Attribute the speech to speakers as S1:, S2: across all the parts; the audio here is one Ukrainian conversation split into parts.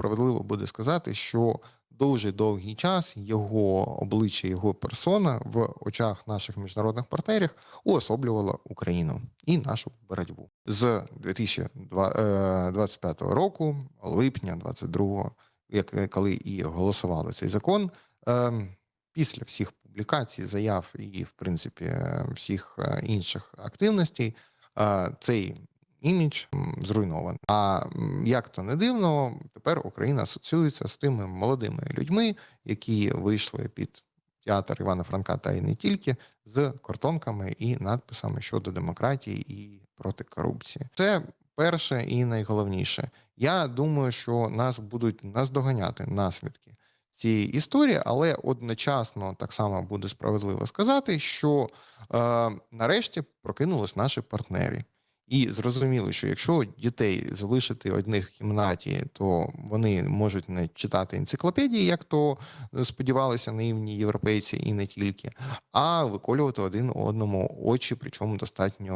S1: справедливо буде сказати, що дуже довгий час його обличчя, його персона в очах наших міжнародних партнерів уособлювала Україну і нашу боротьбу з 2025 року, липня 22-го, як коли і голосували цей закон. ем, Після всіх публікацій, заяв і, в принципі, е, всіх е, інших активностей, е, цей імідж зруйнований. А як то не дивно, тепер Україна асоціюється з тими молодими людьми, які вийшли під театр Івана Франка та й не тільки з картонками і надписами щодо демократії і проти корупції. Це перше і найголовніше. Я думаю, що нас будуть наздоганяти наслідки цієї історії, але одночасно так само буде справедливо сказати, що е, нарешті прокинулись наші партнери. І зрозуміли, що якщо дітей залишити одних в кімнаті, то вони можуть не читати енциклопедії, як то е, сподівалися наївні європейці, і не тільки, а виколювати один одному очі, причому достатньо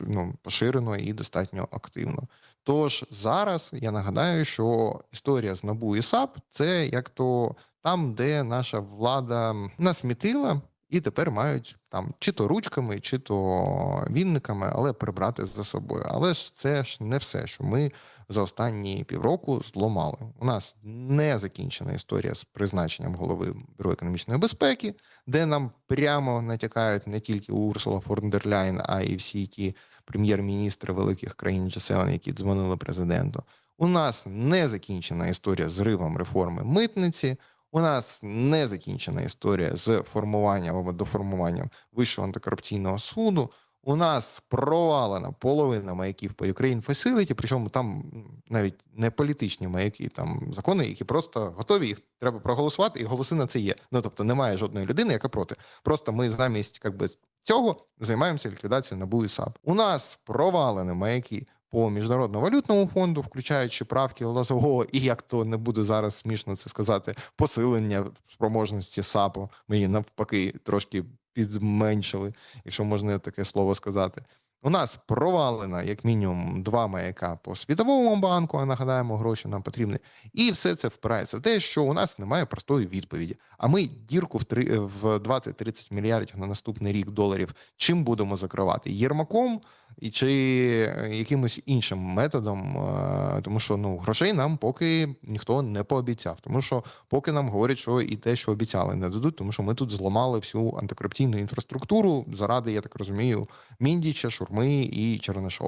S1: ну, поширено і достатньо активно. Тож зараз я нагадаю, що історія з НАБУ і САП це як то там, де наша влада насмітила. І тепер мають там чи то ручками, чи то вінниками, але прибрати за собою. Але ж це ж не все, що ми за останні півроку зламали. У нас не закінчена історія з призначенням голови бюро економічної безпеки, де нам прямо натякають не тільки Урсула фон а й всі ті прем'єр-міністри великих країн G7, які дзвонили президенту. У нас не закінчена історія з ривом реформи митниці. У нас не закінчена історія з формуванням або доформуванням Вищого антикорупційного суду. У нас провалена половина маяків по Ukraine Facility, причому там навіть не політичні маяки, там закони, які просто готові, їх треба проголосувати, і голоси на це є. Ну тобто немає жодної людини, яка проти. Просто ми замість как би, цього займаємося ліквідацією НАБУ і САП. У нас провалені маяки по міжнародному валютному фонду, включаючи правки Лозового, і як то не буде зараз смішно це сказати, посилення спроможності САПу. Ми навпаки трошки підзменшили, якщо можна таке слово сказати. У нас провалено як мінімум два маяка по світовому банку. А нагадаємо, гроші нам потрібні, і все це впирається в те, що у нас немає простої відповіді. А ми дірку в 20-30 мільярдів на наступний рік доларів. Чим будемо закривати? Єрмаком і чи якимось іншим методом, е, тому що ну грошей нам поки ніхто не пообіцяв, тому що поки нам говорять, що і те, що обіцяли, не дадуть, тому що ми тут зламали всю антикорупційну інфраструктуру заради, я так розумію, Міндіча, Шурми і Чернишова.